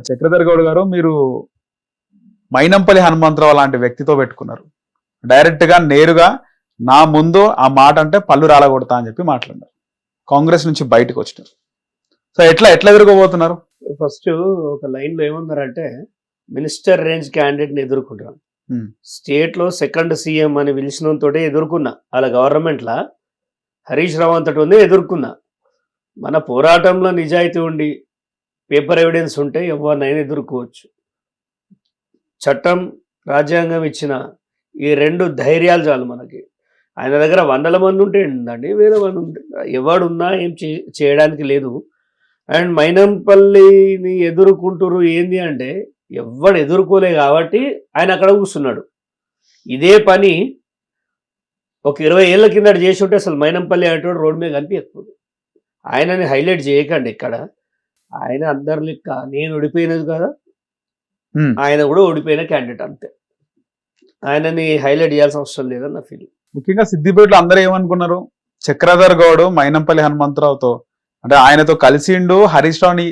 చక్రధర్ గౌడ్ గారు మీరు మైనంపల్లి హనుమంతరావు లాంటి వ్యక్తితో పెట్టుకున్నారు. డైరెక్ట్గా నేరుగా నా ముందు ఆ మాట అంటే పళ్ళు రాలగొడతా అని చెప్పి మాట్లాడినారు. కాంగ్రెస్ నుంచి బయటకు వచ్చినారు. సో ఎట్లా ఎట్లా ఎదుర్కోబోతున్నారు? ఫస్ట్ ఒక లైన్లో ఏమన్నారంటే మినిస్టర్ రేంజ్ క్యాండిడేట్ని ఎదుర్కొంటాను Hmm. స్టేట్లో సెకండ్ సీఎం అని పిలిచిన తోటే ఎదుర్కొన్నా. వాళ్ళ గవర్నమెంట్ లా హరీష్ రావు అంతటి ఉంది ఎదుర్కొన్నా. మన పోరాటంలో నిజాయితీ ఉండి పేపర్ ఎవిడెన్స్ ఉంటే ఎవరినైనా ఎదుర్కోవచ్చు. చట్టం రాజ్యాంగం ఇచ్చిన ఈ రెండు ధైర్యాలు చాలు మనకి. ఆయన దగ్గర వందల మంది ఉంటే ఉందండి వేరే మంది ఉంటే. ఎవడున్నా ఏం చే- చేయడానికి లేదు. అండ్ మైనంపల్లిని ఎదుర్కొంటురు ఏంది అంటే ఎవడు ఎదుర్కోలే కాబట్టి ఆయన అక్కడ కూర్చున్నాడు. ఇదే పని ఒక ఇరవై ఏళ్ళ కింద చేసి ఉంటే అసలు మైనంపల్లి అనేటువంటి రోడ్ మీద కనిపించకపోదు. ఆయనని హైలైట్ చేయకండి ఇక్కడ ఆయన అందరి లెక్క నేను ఓడిపోయినది కదా. ఆయన కూడా ఓడిపోయిన క్యాండిడేట్ అంతే. ఆయనని హైలైట్ చేయాల్సిన అవసరం లేదని నా ఫీలింగ్ ముఖ్యంగా సిద్దిపేటలో అందరూ ఏమనుకున్నారు? చక్రధర్ గౌడ్ మైనంపల్లి హనుమంతరావుతో అంటే ఆయనతో కలిసిండు హరీష్ రావుని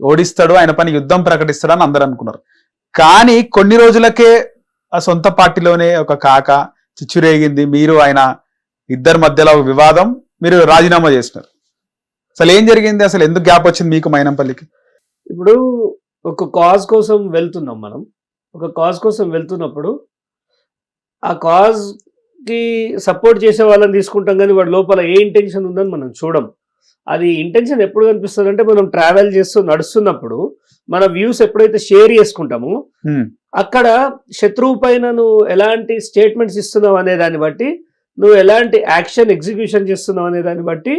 ఓడిస్తాడు ఆయన పని యుద్ధం ప్రకటిస్తాడు అని అందరూ అనుకున్నారు. కానీ కొన్ని రోజులకే ఆ సొంత పార్టీలోనే ఒక కాక చిచ్చురేగింది. మీరు ఆయన ఇద్దరి మధ్యలో ఒక వివాదం మీరు రాజీనామా చేసినారు. అసలు ఏం జరిగింది? అసలు ఎందుకు గ్యాప్ వచ్చింది మీకు మైనంపల్లికి? ఇప్పుడు ఒక కాజ్ కోసం వెళ్తున్నాం మనం. ఒక కాజ్ కోసం వెళ్తున్నప్పుడు ఆ కాజ్కి సపోర్ట్ చేసే వాళ్ళని తీసుకుంటాం కానీ వాడి లోపల ఏ ఇంటెన్షన్ ఉందని మనం చూడం. అది ఇంటెన్షన్ ఎప్పుడు కనిపిస్తుంది అంటే మనం ట్రావెల్ చేస్తూ నడుస్తున్నప్పుడు మన వ్యూస్ ఎప్పుడైతే షేర్ చేసుకుంటామో. అక్కడ శత్రువు పైన నువ్వు ఎలాంటి స్టేట్మెంట్స్ ఇస్తున్నావు అనే దాన్ని బట్టి నువ్వు ఎలాంటి యాక్షన్ ఎగ్జిక్యూషన్ చేస్తున్నావు అనే దాన్ని బట్టి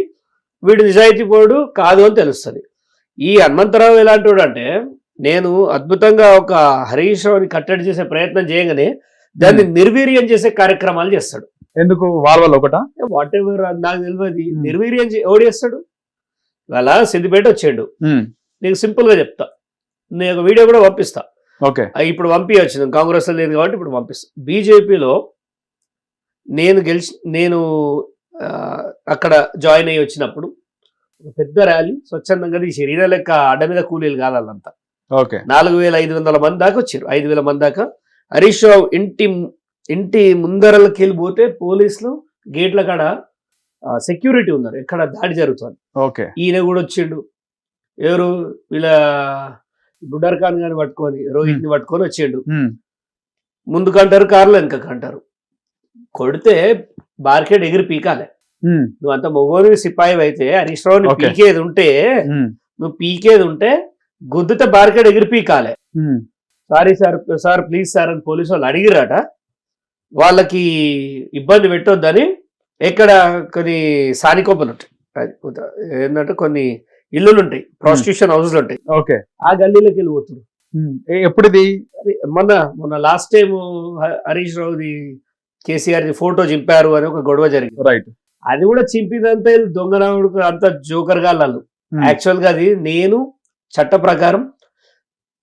వీడు నిజాయితీ పోడు కాదు అని తెలుస్తుంది. ఈ హనుమంతరావు ఎలాంటి వాడు అంటే నేను అద్భుతంగా ఒక హరీష్ రావుని కట్టడి చేసే ప్రయత్నం చేయగానే దాన్ని నిర్వీర్యం చేసే కార్యక్రమాలు చేస్తాడు. ఎందుకు? వాళ్ళ వల్ల ఒకట? వాట్ ఎవర్ నాకు తెలియదు. నిర్వీర్యం ఎవడు చేస్తాడు? ఇవాళ సిద్దిపేట వచ్చాడు నీకు సింపుల్గా చెప్తా. నేను ఒక వీడియో కూడా పంపిస్తా. ఓకే. ఇప్పుడు పంపించచ్చు కాంగ్రెస్లో లేదు కాబట్టి ఇప్పుడు పంపిస్తా. బీజేపీలో నేను గెలిచి నేను అక్కడ జాయిన్ అయ్యి వచ్చినప్పుడు పెద్ద ర్యాలీ స్వచ్ఛందంగా ఈ శరీర లెక్క అడ్డ మీద కూలీలు కాదు వాళ్ళంతా ఓకే. నాలుగు వేల ఐదు వందల మంది దాకా వచ్చారు. ఐదు వేల మంది దాకా. హరీష్ రావు ఇంటి ఇంటి ముందరలకి వెళ్ళిపోతే పోలీసులు గేట్ల కాడ సెక్యూరిటీ ఉన్నారు. ఎక్కడ దాడి జరుగుతుంది. ఓకే. ఈయన కూడా వచ్చిండు. ఎవరు? వీళ్ళ బుడ్డర్ ఖాన్ గారిని పట్టుకొని రోహిత్ని పట్టుకొని వచ్చిండు. ముందుకంటారు కార్లు వెనకకంటారు కొడితే బార్కెట్ ఎగిరి పీకాలే. నువ్వు అంత మొగోని సిపాయి అయితే హరీష్ రావుని. పీకేది ఉంటే. నువ్వు పీకేది ఉంటే గుద్దుతే బార్కెట్ ఎగిరి పీకాలే. Sorry sir sir please sir అని పోలీసు వాళ్ళు అడిగిరాట వాళ్ళకి ఇబ్బంది పెట్టొద్దని ఎక్కడ కొన్ని సానికోపలు ఉంటాయి అది ఏంటంటే కొన్ని ఇల్లులు ఉంటాయి ప్రాస్టిట్యూషన్ హౌస్లు ఉంటాయి ఓకే. ఆ గల్లీలోకి వెళ్ళిపోతున్నారు ఎప్పుడిది? మొన్న మొన్న లాస్ట్ టైం హరీష్ రావుది కేసీఆర్ ఫోటో చింపారు అని ఒక గొడవ జరిగింది. రైట్ అది కూడా చింపినంత దొంగనాముడు అంత జోకర్ గాళ్ళు యాక్చువల్గా అది నేను చట్ట ప్రకారం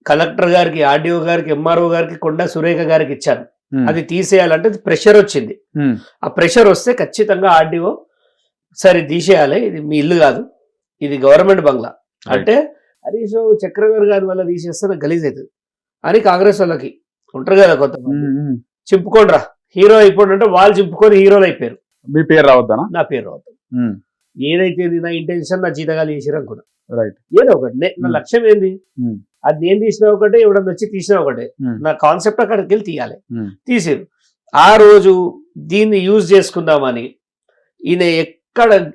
కలెక్టర్ గారికి ఆర్డీఓ గారికి ఎంఆర్ఓ గారికి కొండ సురేఖ గారికి ఇచ్చాను. అది తీసేయాలంటే ప్రెషర్ వచ్చింది. ఆ ప్రెషర్ వస్తే ఖచ్చితంగా ఆర్డీఓ సరే తీసేయాలి ఇది మీ ఇల్లు కాదు ఇది గవర్నమెంట్ బంగ్లా. అంటే హరీష్ రావు చక్రవర్తి గారి వల్ల తీసేస్తే గలీజ్ అవుతుంది. అని కాంగ్రెస్ వాళ్ళకి ఉంటారు కదా కొంతమంది. చింపుకోండిరా హీరో అయిపోండి అంటే వాళ్ళు చింపుకొని హీరోలు అయిపోయారు. మీ పేరు రావద్దనా? నా పేరు రావద్దు. ఏదైతే నా ఇంటెన్షన్ నా జీతగాలు చేసిరు అనుకున్నా. రైట్ ఏదో ఒకటి. నే-. లక్ష్యం ఏంది. అది నేను తీసిన ఒకటే ఎవడన్నా వచ్చి తీసిన ఒకటే. నా కాన్సెప్ట్ అక్కడికి వెళ్ళి తీయాలి. తీసిరు ఆ రోజు దీన్ని యూజ్ చేసుకుందామని ఈయన ఎక్కడ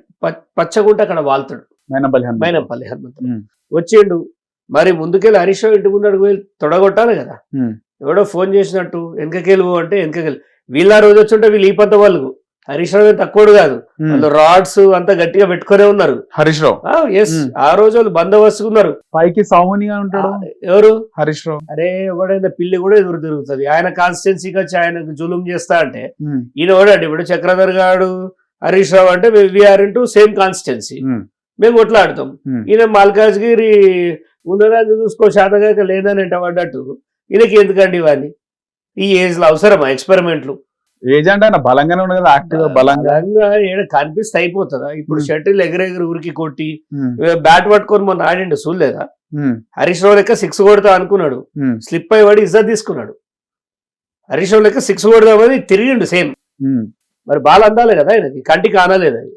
పచ్చగుంట అక్కడ వాళ్తాడు. మైనంపల్లి. మైనంపల్లి హనుమంతుడు. Hmm. వచ్చిండు మరి ముందుకెళ్ళి హరీష్ రావు ఇంటి ముందు పోయి తొడగొట్టాలి కదా. ఎవడో ఫోన్ చేసినట్టు వెనకకెళ్ళు అంటే వెనకకెళ్ళి. వీళ్ళ ఆ రోజు వచ్చుంటే వీళ్ళు ఈ పంత వాళ్ళు హరీష్ రావు తక్కువడు కాదు. వాళ్ళు రాడ్స్ అంతా గట్టిగా పెట్టుకునే ఉన్నారు. హరీష్ రావు? ఎస్. ఆ రోజు వాళ్ళు బందోబస్తు ఉన్నారు పైకి సౌమునిగా ఉంటాడు. ఎవరు? హరీష్ రావు. అరే ఎవడైనా పిల్లి కూడా ఎదురు తిరుగుతుంది. ఆయన కాన్స్టిట్యున్సీకి వచ్చి ఆయనకు జులుం చేస్తా అంటే. ఈయన ఎవడండి ఇప్పుడు చక్రధర్ గారు హరీష్ రావు అంటే వీఆర్ ఇంటూ సేమ్ కాన్స్టిట్యున్సీ. మేము. కొట్లాడుతాం. ఈయన మల్కాజ్గిరి ఉన్నదాన్ని చూసుకో శాతగాక లేదని ఎంట పడ్డట్టు. ఈయనకి ఎందుకండి ఇవన్నీ? ఈ ఏజ్లో అవసరమా ఎక్స్పెరిమెంట్లు? ఏజెంట్ ఆయన బలంగానే ఉండదు కదా యాక్టివ్ బలంగా. కనిపిస్తే అయిపోతుందా? ఇప్పుడు. షటిల్ ఎగరెగిరి ఉరికి కొట్టి. బ్యాట్ పట్టుకొని మొన్న ఆడిండు చూడలేదా? హరీష్ రావు లెక్క సిక్స్ కొడతా అనుకున్నాడు. స్లిప్ అయి పడి ఇజ్జత్ తీసుకున్నాడు. హరీష్ రావు లెక్క సిక్స్ కొడదామని తిరిగిండు సేమ్. మరి బాల్ అందాలి కదా ఆయనకి? కంటికి ఆనలేదు అది.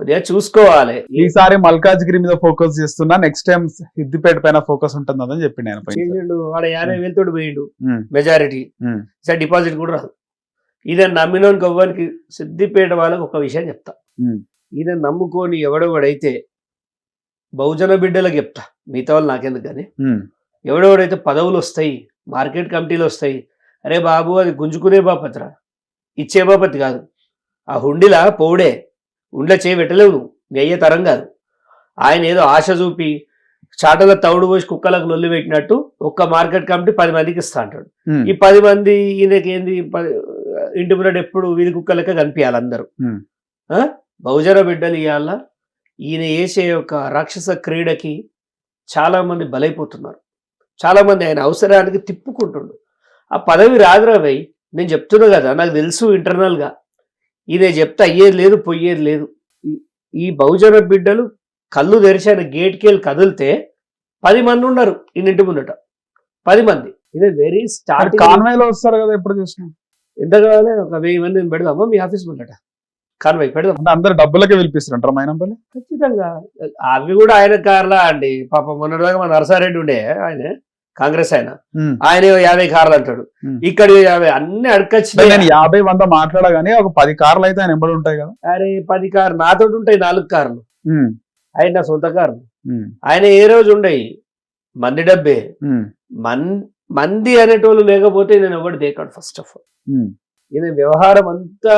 కొద్దిగా చూసుకోవాలి. ఈసారి మల్కాజ్గిరి మీద ఫోకస్ చేస్తున్నా నెక్స్ట్ టైం సిద్దిపేట పైన ఫోకస్ ఉంటుందని చెప్పిండు ఆయన పైన చేసిండు వాడు యాభై వేలతోటి పోయిండు. మెజారిటీ ఉమ్, సార్ డిపాజిట్ కూడా రాదు. ఈయన నమ్మినోనికి అవ్వడానికి సిద్దిపేట వాళ్ళకి ఒక విషయం చెప్తా. ఉమ్, ఈయన నమ్ముకొని ఎవడెవడైతే బహుజన బిడ్డలకు చెప్తా. మిగతా వాళ్ళు నాకెందుకు కానీ? ఎవడెవడైతే పదవులు వస్తాయి మార్కెట్ కమిటీలు వస్తాయి అరే బాబు అది గుంజుకునే బాపత్రా? ఇచ్చే బాపతి కాదు. ఆ హుండిలా పౌడే ఉండ్ల చేయి పెట్టలేవు నువ్వు. నీ అయ్యే తరం కాదు. ఆయన ఏదో ఆశ చూపి చాటల తౌడు పోసి కుక్కలకు లొల్లి పెట్టినట్టు ఒక్క మార్కెట్ కమిటీ పది మందికి ఇస్తా అంటాడు. ఈ పది మంది ఈయనకి ఏంది? పది- ఇంటి ముందట ఎప్పుడు వీధి కుక్క లెక్క కనిపించాలి అందరూ? బహుజన బిడ్డలు ఇవాళ ఈయన వేసే ఒక రాక్షస క్రీడకి చాలా మంది బలైపోతున్నారు. చాలా మంది ఆయన అవసరానికి తిప్పుకుంటుండు. ఆ పదవి రాదురా నేను చెప్తున్నా కదా నాకు తెలుసు ఇంటర్నల్గా. ఈయన చెప్తే అయ్యేది లేదు పోయేది లేదు. ఈ- బహుజన బిడ్డలు కళ్ళు తెరిచి ఆయన గేట్కి వెళ్ళి కదిలితే పది మంది ఉన్నారు ఇంటి ముందట. పది మంది. ఇది వెరీ మరి స్టార్టింగ్ కాన్వాయ్లో వస్తారు కదా ఎప్పుడు చూసినా? ఎంత కావాలి? ఒక వెయ్యి మందిని పెడదామా? మీ ఆఫీస్ ముందట. కాన్వాయ్ పెడదాం. అందరు డబ్బులకే పిలిపిస్తారంటారు మైనంపల్లి? ఖచ్చితంగా. అవి కూడా ఆయన కార్లా అండి. పాప మొన్నటిదాకా మన నరసారెడ్డి ఉండే ఆయన. కాంగ్రెస్ ఆయన. ఆయన యాభై కార్లు అంటాడు. ఇక్కడ యాభై అన్ని అడకొచ్చి యాభై వంద మాట్లాడగానే ఒక పది కార్లు అయితే ఆయన ఎంబడి ఉంటాయి కదా. అరే పది కారు నాతో ఉంటాయి నాలుగు కార్లు. ఆయన నా సొంత కార్లు ఆయన ఏ రోజు ఉండయి? మంది డబ్బే. మన్ మంది అనేటోళ్ళు లేకపోతే నేను ఎవరు దేకాడు ఫస్ట్ ఆఫ్ ఆల్ ఈయన వ్యవహారం అంతా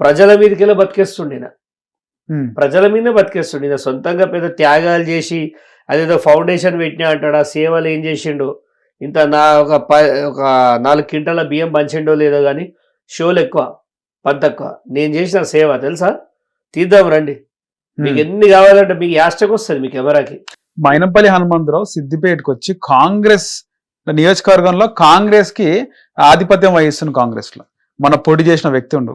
ప్రజల మీదకెళ్ళి బతికేస్తుండే ప్రజల మీదనే బతికేస్తుండే. సొంతంగా పెద్ద త్యాగాలు చేసి అదేదో ఫౌండేషన్ పెట్టినా అంటాడు ఆ సేవలు ఏం చేసిండు? ఇంత నా ఒక ప ఒక నాలుగు క్వింటాల బియ్యం పంచిండో లేదో కానీ షోలు ఎక్కువ పని తక్కువ నేను చేసిన సేవ తెలుసా? తీద్దాం రండి. మీకు. ఎన్ని కావాలంటే మీకు యాస్టకు వస్తుంది మీ కెమెరాకి. మైనంపల్లి హనుమంతరావు సిద్దిపేటకు వచ్చి కాంగ్రెస్ నియోజకవర్గంలో కాంగ్రెస్కి ఆధిపత్యం వహిస్తుంది కాంగ్రెస్లో మన పొడి చేసిన వ్యక్తి ఉండు.